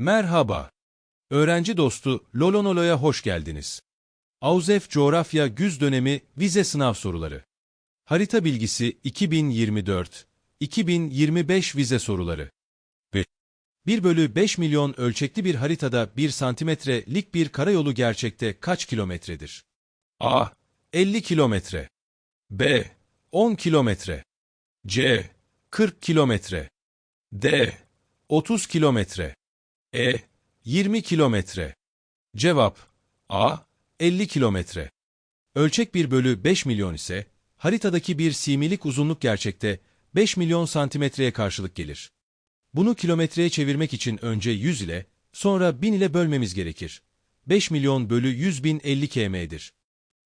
Merhaba. Öğrenci dostu Lolonolo'ya hoş geldiniz. Auzef Coğrafya Güz Dönemi Vize Sınav Soruları. Harita Bilgisi 2024 2025 Vize Soruları. 1 bölü 5 milyon ölçekli bir haritada 1 santimetrelik bir karayolu gerçekte kaç kilometredir? A. 50 kilometre. B. 10 kilometre. C. 40 kilometre. D. 30 kilometre. E. 20 kilometre. Cevap A. 50 kilometre. Ölçek 1 bölü 5 milyon ise, haritadaki bir similik uzunluk gerçekte 5 milyon santimetreye karşılık gelir. Bunu kilometreye çevirmek için önce 100 ile, sonra 1000 ile bölmemiz gerekir. 5 milyon bölü 100 bin 50 km'dir.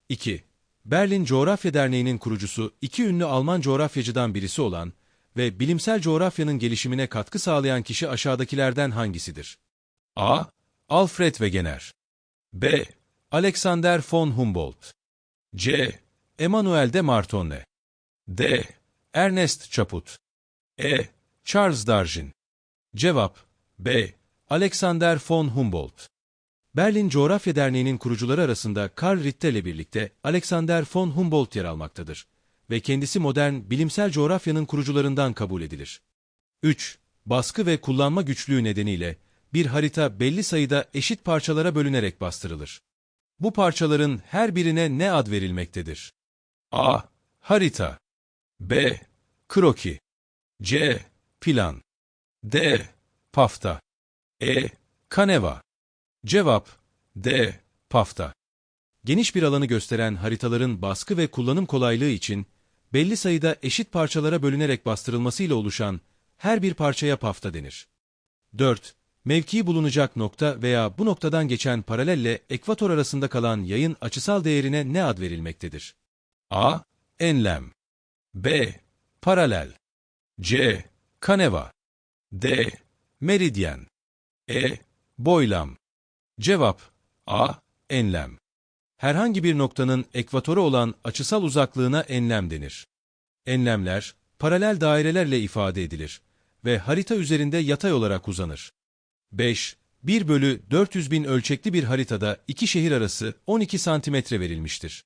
2. Berlin Coğrafya Derneği'nin kurucusu iki ünlü Alman coğrafyacıdan birisi olan ve bilimsel coğrafyanın gelişimine katkı sağlayan kişi aşağıdakilerden hangisidir? A. Alfred Wegener B. Alexander von Humboldt C. Emmanuel de Martonne D. Ernest Chaput E. Charles Darwin Cevap B. Alexander von Humboldt Berlin Coğrafya Derneği'nin kurucuları arasında Karl Ritter ile birlikte Alexander von Humboldt yer almaktadır ve kendisi modern bilimsel coğrafyanın kurucularından kabul edilir. 3. Baskı ve kullanma güçlüğü nedeniyle bir harita belli sayıda eşit parçalara bölünerek bastırılır. Bu parçaların her birine ne ad verilmektedir? A. Harita B. Kroki C. Plan D. Pafta E. Kaneva Cevap D. Pafta Geniş bir alanı gösteren haritaların baskı ve kullanım kolaylığı için belli sayıda eşit parçalara bölünerek bastırılmasıyla oluşan her bir parçaya pafta denir. 4. Mevkii bulunacak nokta veya bu noktadan geçen paralelle ekvator arasında kalan yayın açısal değerine ne ad verilmektedir? A. Enlem B. Paralel C. Kaneva D. Meridyen E. Boylam Cevap A. Enlem Herhangi bir noktanın ekvatora olan açısal uzaklığına enlem denir. Enlemler, paralel dairelerle ifade edilir ve harita üzerinde yatay olarak uzanır. 5. 1 bölü 400 bin ölçekli bir haritada iki şehir arası 12 santimetre verilmiştir.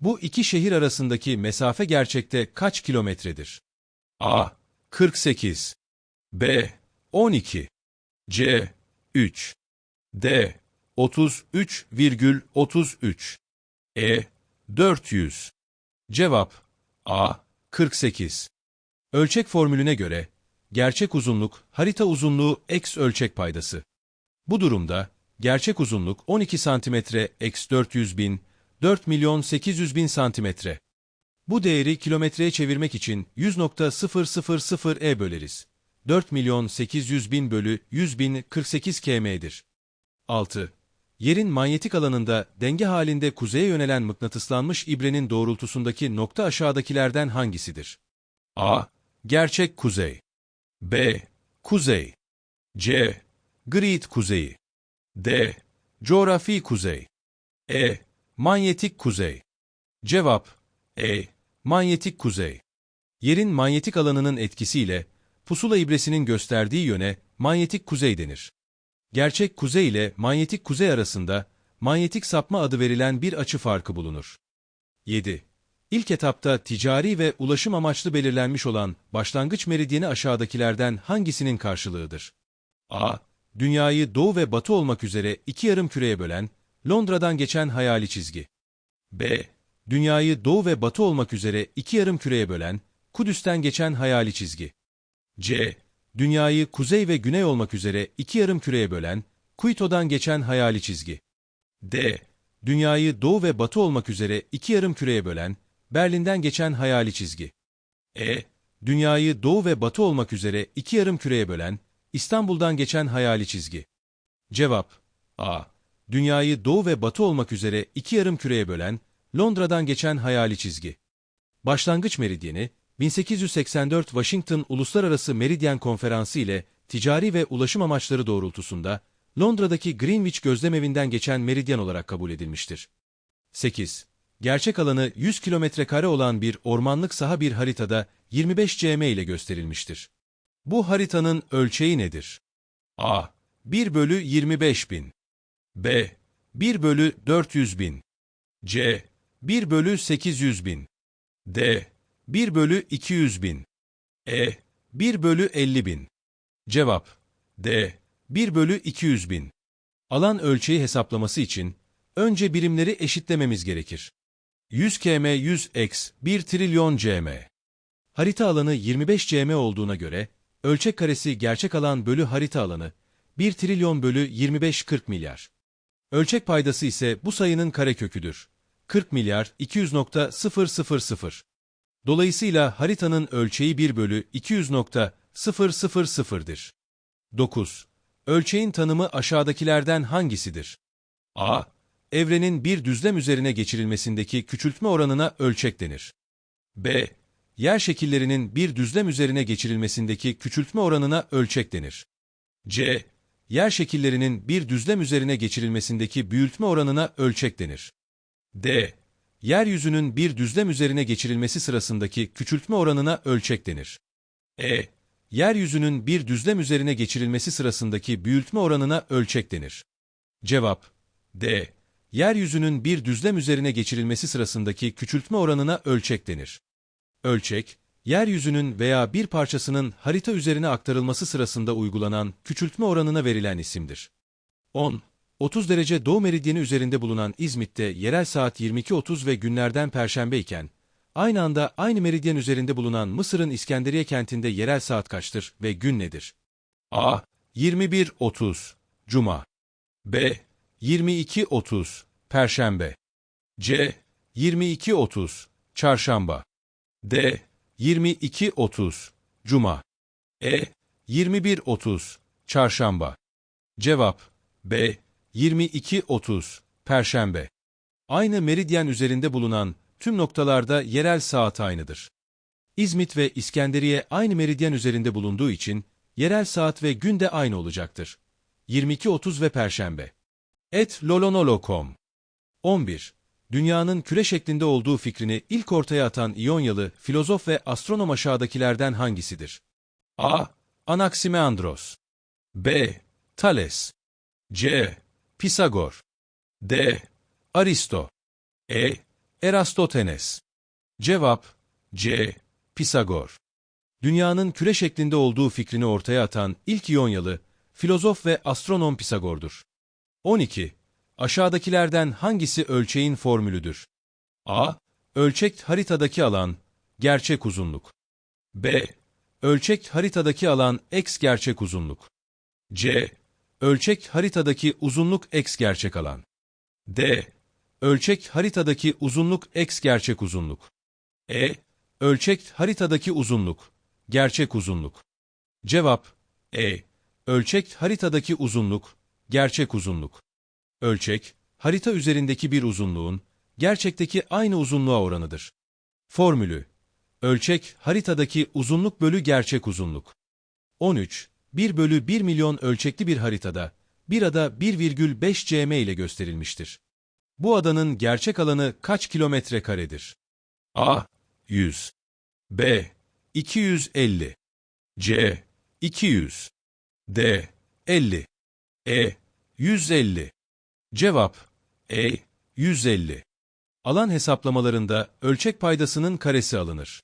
Bu iki şehir arasındaki mesafe gerçekte kaç kilometredir? A. 48 B. 12 C. 3 D. 33,33 E. 400 Cevap A. 48 Ölçek formülüne göre, gerçek uzunluk, harita uzunluğu x ölçek paydası. Bu durumda, gerçek uzunluk 12 santimetre x 400 bin, 4 milyon 800 bin santimetre. Bu değeri kilometreye çevirmek için 100.000e böleriz. 4 milyon 800 bin bölü 100 bin 48 km'dir. 6. Yerin manyetik alanında denge halinde kuzeye yönelen mıknatıslanmış ibrenin doğrultusundaki nokta aşağıdakilerden hangisidir? A. Gerçek kuzey. B. Kuzey. C. Grid kuzeyi. D. Coğrafi kuzey. E. Manyetik kuzey. Cevap E. Manyetik kuzey. Yerin manyetik alanının etkisiyle pusula ibresinin gösterdiği yöne manyetik kuzey denir. Gerçek kuzey ile manyetik kuzey arasında manyetik sapma adı verilen bir açı farkı bulunur. 7. İlk etapta ticari ve ulaşım amaçlı belirlenmiş olan başlangıç meridyeni aşağıdakilerden hangisinin karşılığıdır? A. Dünyayı doğu ve batı olmak üzere iki yarım küreye bölen, Londra'dan geçen hayali çizgi. B. Dünyayı doğu ve batı olmak üzere iki yarım küreye bölen, Kudüs'ten geçen hayali çizgi. C. Dünyayı kuzey ve güney olmak üzere iki yarım küreye bölen, Kuito'dan geçen hayali çizgi. D. Dünyayı doğu ve batı olmak üzere iki yarım küreye bölen, Berlin'den geçen hayali çizgi. E. Dünyayı doğu ve batı olmak üzere iki yarım küreye bölen, İstanbul'dan geçen hayali çizgi. Cevap A. Dünyayı doğu ve batı olmak üzere iki yarım küreye bölen, Londra'dan geçen hayali çizgi. Başlangıç meridyeni, 1884 Washington Uluslararası Meridyen Konferansı ile ticari ve ulaşım amaçları doğrultusunda Londra'daki Greenwich gözlemevinden geçen meridyen olarak kabul edilmiştir. 8. Gerçek alanı 100 kilometre kare olan bir ormanlık saha bir haritada 25 cm ile gösterilmiştir. Bu haritanın ölçeği nedir? A. 1 bölü 25 bin. B. 1 bölü 400 bin. C. 1 bölü 800 bin. D. 1 bölü 200 bin. E. 1 bölü 50 bin. Cevap. D. 1 bölü 200 bin. Alan ölçeği hesaplaması için önce birimleri eşitlememiz gerekir. 100 km 100 x 1 trilyon cm. Harita alanı 25 cm olduğuna göre ölçek karesi gerçek alan bölü harita alanı 1 trilyon bölü 25 40 milyar. Ölçek paydası ise bu sayının kareköküdür. 40 milyar 200.000. Dolayısıyla haritanın ölçeği 1 bölü 200.000'dir. 9. Ölçeğin tanımı aşağıdakilerden hangisidir? A. Evrenin bir düzlem üzerine geçirilmesindeki küçültme oranına ölçek denir. B. Yer şekillerinin bir düzlem üzerine geçirilmesindeki küçültme oranına ölçek denir. C. Yer şekillerinin bir düzlem üzerine geçirilmesindeki büyütme oranına ölçek denir. D. Yeryüzünün bir düzlem üzerine geçirilmesi sırasındaki küçültme oranına ölçek denir. E. Yeryüzünün bir düzlem üzerine geçirilmesi sırasındaki büyütme oranına ölçek denir. Cevap D. Yeryüzünün bir düzlem üzerine geçirilmesi sırasındaki küçültme oranına ölçek denir. Ölçek, yeryüzünün veya bir parçasının harita üzerine aktarılması sırasında uygulanan küçültme oranına verilen isimdir. 10. 30 derece doğu meridyeni üzerinde bulunan İzmit'te yerel saat 22.30 ve günlerden perşembe iken, aynı anda aynı meridyen üzerinde bulunan Mısır'ın İskenderiye kentinde yerel saat kaçtır ve gün nedir? A. 21.30 Cuma B. 22.30 Perşembe C. 22.30 Çarşamba D. 22.30 Cuma E. 21.30 Çarşamba Cevap B. 22.30 Perşembe Aynı meridyen üzerinde bulunan tüm noktalarda yerel saat aynıdır. İzmit ve İskenderiye aynı meridyen üzerinde bulunduğu için yerel saat ve gün de aynı olacaktır. 22.30 ve Perşembe. Et lolonolokom. 11. Dünyanın küre şeklinde olduğu fikrini ilk ortaya atan İyonyalı filozof ve astronom aşağıdakilerden hangisidir? A. Anaximandros B. Thales C. Pisagor D. Aristo E. Erastotenes Cevap C. Pisagor Dünyanın küre şeklinde olduğu fikrini ortaya atan ilk İyonyalı, filozof ve astronom Pisagor'dur. 12. Aşağıdakilerden hangisi ölçeğin formülüdür? A. Ölçek haritadaki alan, gerçek uzunluk. B. Ölçek haritadaki alan x gerçek uzunluk. C. Ölçek haritadaki uzunluk x gerçek alan. D. Ölçek haritadaki uzunluk x gerçek uzunluk. E. Ölçek haritadaki uzunluk, gerçek uzunluk. Cevap E. Ölçek haritadaki uzunluk, gerçek uzunluk. Ölçek, harita üzerindeki bir uzunluğun, gerçekteki aynı uzunluğa oranıdır. Formülü Ölçek, haritadaki uzunluk bölü gerçek uzunluk. 13. 1 bölü 1 milyon ölçekli bir haritada, bir ada 1,5 cm ile gösterilmiştir. Bu adanın gerçek alanı kaç kilometre karedir? A. 100 B. 250 C. 200 D. 50 E. 150 Cevap E. 150 Alan hesaplamalarında ölçek paydasının karesi alınır.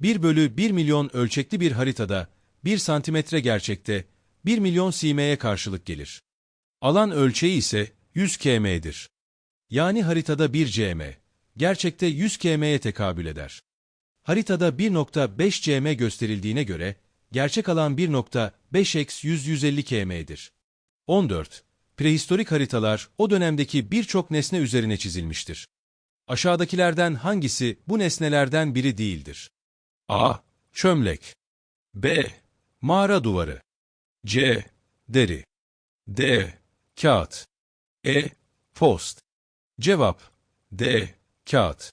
1 bölü 1 milyon ölçekli bir haritada 1 santimetre gerçekte 1 milyon simeye karşılık gelir. Alan ölçeği ise 100 km'dir. Yani haritada 1 cm, gerçekte 100 km'ye tekabül eder. Haritada 1.5 cm gösterildiğine göre, gerçek alan 1.5x 100-150 km'dir. 14. Prehistorik haritalar o dönemdeki birçok nesne üzerine çizilmiştir. Aşağıdakilerden hangisi bu nesnelerden biri değildir? A. Çömlek B. Mağara duvarı C. Deri D. Kağıt E. Post Cevap D. Kağıt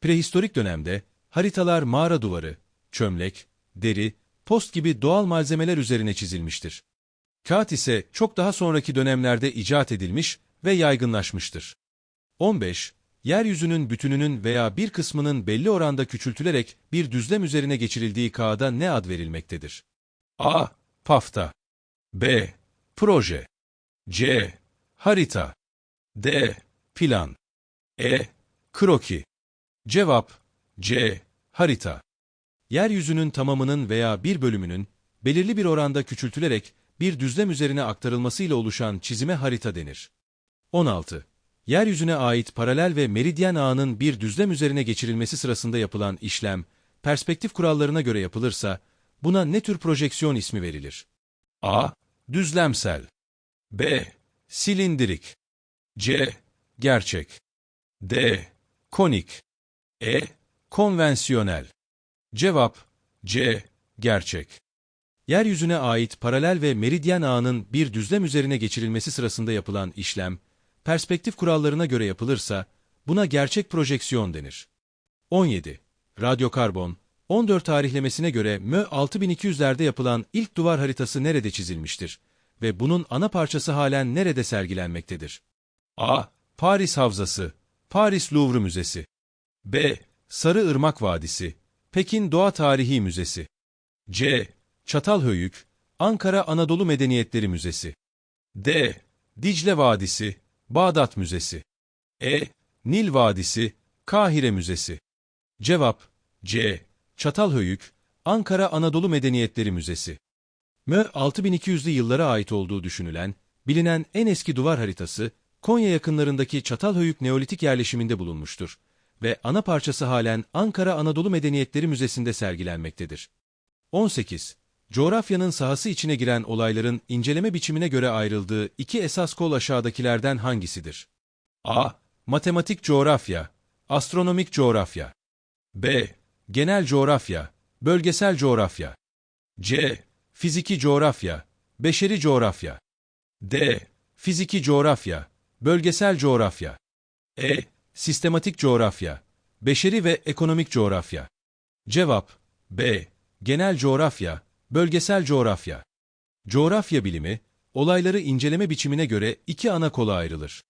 Prehistorik dönemde haritalar mağara duvarı, çömlek, deri, post gibi doğal malzemeler üzerine çizilmiştir. Kağıt ise çok daha sonraki dönemlerde icat edilmiş ve yaygınlaşmıştır. 15. Yeryüzünün bütününün veya bir kısmının belli oranda küçültülerek bir düzlem üzerine geçirildiği kağıda ne ad verilmektedir? A. Pafta B. proje. C. Harita. D. Plan. E. Kroki. Cevap C. Harita. Yeryüzünün tamamının veya bir bölümünün belirli bir oranda küçültülerek bir düzlem üzerine aktarılmasıyla oluşan çizime harita denir. 16. Yeryüzüne ait paralel ve meridyen ağının bir düzlem üzerine geçirilmesi sırasında yapılan işlem, perspektif kurallarına göre yapılırsa, buna ne tür projeksiyon ismi verilir? A. Düzlemsel B. Silindirik C. Gerçek D. Konik E. Konvansiyonel Cevap C. Gerçek Yeryüzüne ait paralel ve meridyen ağının bir düzlem üzerine geçirilmesi sırasında yapılan işlem, perspektif kurallarına göre yapılırsa, buna gerçek projeksiyon denir. 17. Radyokarbon, 14 tarihlemesine göre MÖ 6200'lerde yapılan ilk duvar haritası nerede çizilmiştir ve bunun ana parçası halen nerede sergilenmektedir? A. Paris Havzası, Paris Louvre Müzesi. B. Sarı Irmak Vadisi, Pekin Doğa Tarihi Müzesi. C. Çatalhöyük, Ankara Anadolu Medeniyetleri Müzesi. D. Dicle Vadisi, Bağdat Müzesi. E. Nil Vadisi, Kahire Müzesi. Cevap C. Çatalhöyük, Ankara Anadolu Medeniyetleri Müzesi. MÖ 6200'lü yıllara ait olduğu düşünülen, bilinen en eski duvar haritası, Konya yakınlarındaki Çatalhöyük Neolitik yerleşiminde bulunmuştur ve ana parçası halen Ankara Anadolu Medeniyetleri Müzesi'nde sergilenmektedir. 18. Coğrafyanın sahası içine giren olayların inceleme biçimine göre ayrıldığı iki esas kol aşağıdakilerden hangisidir? A. Matematik coğrafya, astronomik coğrafya. B. Genel coğrafya, bölgesel coğrafya. C. Fiziki coğrafya, beşeri coğrafya. D. Fiziki coğrafya, bölgesel coğrafya. E. Sistematik coğrafya, beşeri ve ekonomik coğrafya. Cevap B. Genel coğrafya, bölgesel coğrafya. Coğrafya bilimi, olayları inceleme biçimine göre iki ana kola ayrılır.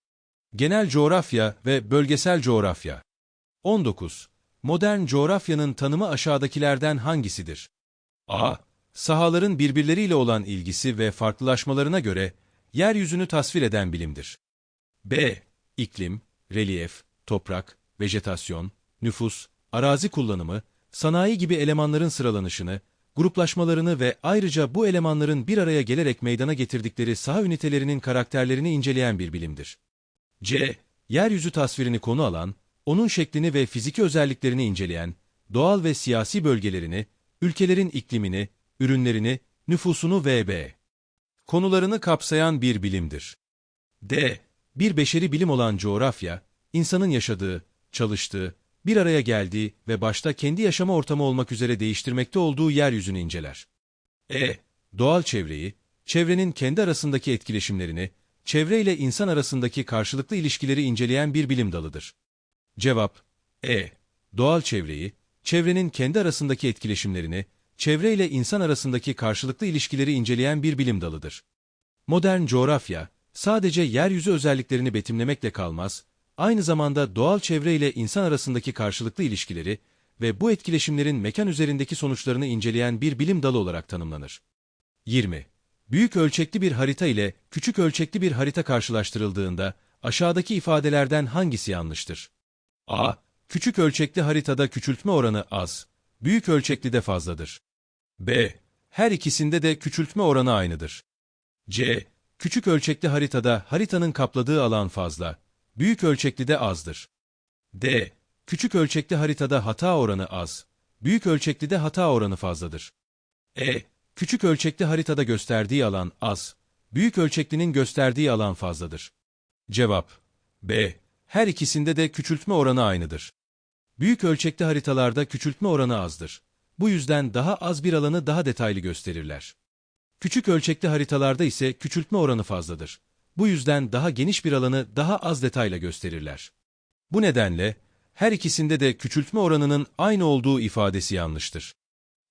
Genel coğrafya ve bölgesel coğrafya. 19. Modern coğrafyanın tanımı aşağıdakilerden hangisidir? A. Sahaların birbirleriyle olan ilgisi ve farklılaşmalarına göre yeryüzünü tasvir eden bilimdir. B. İklim, relyef, toprak, vejetasyon, nüfus, arazi kullanımı, sanayi gibi elemanların sıralanışını, gruplaşmalarını ve ayrıca bu elemanların bir araya gelerek meydana getirdikleri saha ünitelerinin karakterlerini inceleyen bir bilimdir. C. Yeryüzü tasvirini konu alan, onun şeklini ve fiziki özelliklerini inceleyen, doğal ve siyasi bölgelerini, ülkelerin iklimini, ürünlerini, nüfusunu ve konularını kapsayan bir bilimdir. D. Bir beşeri bilim olan coğrafya, insanın yaşadığı, çalıştığı, bir araya geldiği ve başta kendi yaşama ortamı olmak üzere değiştirmekte olduğu yeryüzünü inceler. E. Doğal çevreyi, çevrenin kendi arasındaki etkileşimlerini, çevre ile insan arasındaki karşılıklı ilişkileri inceleyen bir bilim dalıdır. Cevap E. Doğal çevreyi, çevrenin kendi arasındaki etkileşimlerini, çevre ile insan arasındaki karşılıklı ilişkileri inceleyen bir bilim dalıdır. Modern coğrafya, sadece yeryüzü özelliklerini betimlemekle kalmaz, aynı zamanda doğal çevre ile insan arasındaki karşılıklı ilişkileri ve bu etkileşimlerin mekan üzerindeki sonuçlarını inceleyen bir bilim dalı olarak tanımlanır. 20. Büyük ölçekli bir harita ile küçük ölçekli bir harita karşılaştırıldığında aşağıdaki ifadelerden hangisi yanlıştır? A. Küçük ölçekli haritada küçültme oranı az, büyük ölçekli de fazladır. B. Her ikisinde de küçültme oranı aynıdır. C. Küçük ölçekli haritada haritanın kapladığı alan fazla, büyük ölçekli de azdır. D. Küçük ölçekli haritada hata oranı az, büyük ölçekli de hata oranı fazladır. E. Küçük ölçekli haritada gösterdiği alan az, büyük ölçeklinin gösterdiği alan fazladır. Cevap B. Her ikisinde de küçültme oranı aynıdır. Büyük ölçekli haritalarda küçültme oranı azdır. Bu yüzden daha az bir alanı daha detaylı gösterirler. Küçük ölçekli haritalarda ise küçültme oranı fazladır. Bu yüzden daha geniş bir alanı daha az detayla gösterirler. Bu nedenle her ikisinde de küçültme oranının aynı olduğu ifadesi yanlıştır.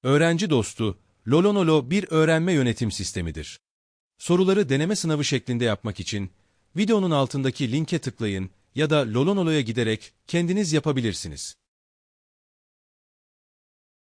Öğrenci dostu, Lolonolo bir öğrenme yönetim sistemidir. Soruları deneme sınavı şeklinde yapmak için videonun altındaki linke tıklayın ya da Lolonolo'ya giderek kendiniz yapabilirsiniz.